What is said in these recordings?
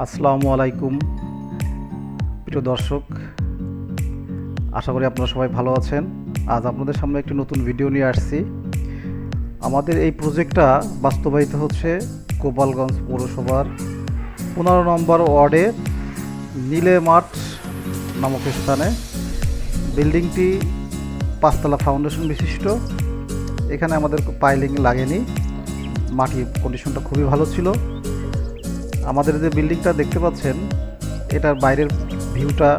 আসসালামু আলাইকুম। প্রিয় দর্শক, আশা করি আপনারা সবাই ভালো আছেন। আজ আপনাদের সামনে একটি নতুন ভিডিও নিয়ে আসছি। আমাদের এই প্রজেক্টটা বাস্তবায়িত হচ্ছে গোপালগঞ্জ পৌরসভার পনেরো নম্বর ওয়ার্ডে নীলে মাঠ নামক স্থানে। বিল্ডিংটি পাঁচতলা ফাউন্ডেশন বিশিষ্ট। এখানে আমাদের পাইলিং লাগেনি। মাটির কন্ডিশনটা খুবই ভালো ছিল। আমাদের যে বিল্ডিংটা দেখতে পাচ্ছেন, এটার বাইরের ভিউটা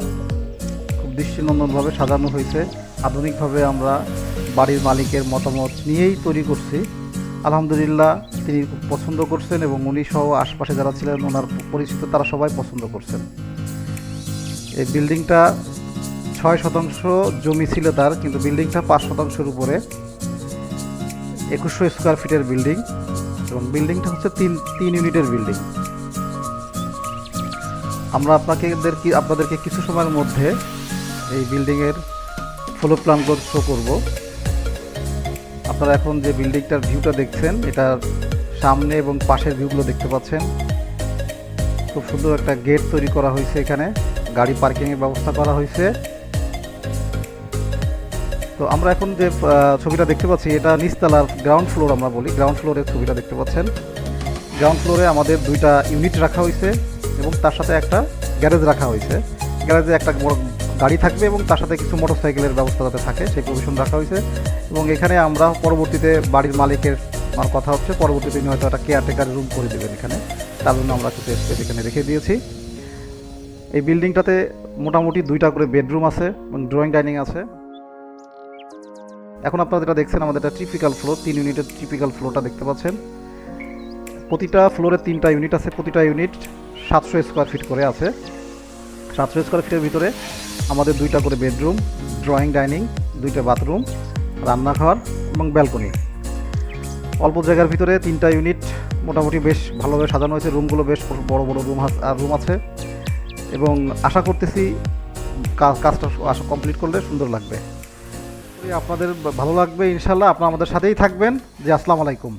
খুব দৃষ্টিনন্দনভাবে সাজানো হয়েছে। আধুনিকভাবে আমরা বাড়ির মালিকের মতামত নিয়েই তৈরি করছি। আলহামদুলিল্লাহ, তিনি খুব পছন্দ করছেন এবং উনি সহ আশপাশে যারা ছিলেন, ওনার পরিচিত তারা সবাই পছন্দ করছেন। এই বিল্ডিংটা ছয় শতাংশ জমি ছিল তার, কিন্তু বিল্ডিংটা পাঁচ শতাংশের উপরে। একুশশো স্কোয়ার ফিটের বিল্ডিং এবং বিল্ডিংটা হচ্ছে তিন তিন ইউনিটের বিল্ডিং। আমরা আপনাকে আপনাদেরকে কিছু সময়ের মধ্যে এই বিল্ডিংয়ের ফ্লো প্ল্যানগুলো শো করব। আপনারা এখন যে বিল্ডিংটার ভিউটা দেখছেন, এটার সামনে এবং পাশের ভিউগুলো দেখতে পাচ্ছেন। খুব সুন্দর একটা গেট তৈরি করা হয়েছে এখানে। গাড়ি পার্কিংয়ের ব্যবস্থা করা হয়েছে। তো আমরা এখন যে ছবিটা দেখতে পাচ্ছি, এটা নিচতলার গ্রাউন্ড ফ্লোর আমরা বলি। গ্রাউন্ড ফ্লোরের ছবিটা দেখতে পাচ্ছেন। গ্রাউন্ড ফ্লোরে আমাদের দুইটা ইউনিট রাখা হয়েছে। এবং তার সাথে একটা গ্যারেজ রাখা হয়েছে। গ্যারেজে একটা বড় গাড়ি থাকবে এবং তার সাথে কিছু মোটর সাইকেলের ব্যবস্থা যাতে থাকে, সেই প্রভিশন রাখা হয়েছে। এবং এখানে আমরা পরবর্তীতে বাড়ির মালিকের আমার কথা হচ্ছে, পরবর্তীতে তিনি হয়তো একটা কেয়ারটেকার রুম করে দেবেন এখানে। তার জন্য আমরা কিছু স্পেস এখানে রেখে দিয়েছি। এই বিল্ডিংটাতে মোটামুটি দুইটা করে বেডরুম আছে এবং ড্রয়িং ডাইনিং আছে। এখন আপনারা যেটা দেখছেন, আমাদের একটা ট্রিপিক্যাল ফ্লোর তিন ইউনিটের ট্রিপিক্যাল ফ্লোরটা দেখতে পাচ্ছেন। প্রতিটা ফ্লোরে তিনটা ইউনিট আছে, প্রতিটা ইউনিট সাতশো স্কোয়ার ফিট করে আছে। সাতশো স্কোয়ার ফিটের ভিতরে আমাদের দুইটা করে বেডরুম ড্রয়িং ডাইনিং দুইটা বাথরুম রান্নাঘর এবং ব্যালকনি অল্প জায়গার ভিতরে তিনটা ইউনিট মোটামুটি বেশ ভালোভাবে সাজানো হয়েছে। রুমগুলো বেশ বড় বড় রুম আর রুম আছে। এবং আশা করতেছি কাজ কাজটা কমপ্লিট করলে সুন্দর লাগবে। আপনাদের ভালো লাগবে ইনশাল্লাহ। আপনারা আমাদের সাথেই থাকবেন। যে আসসালামু আলাইকুম।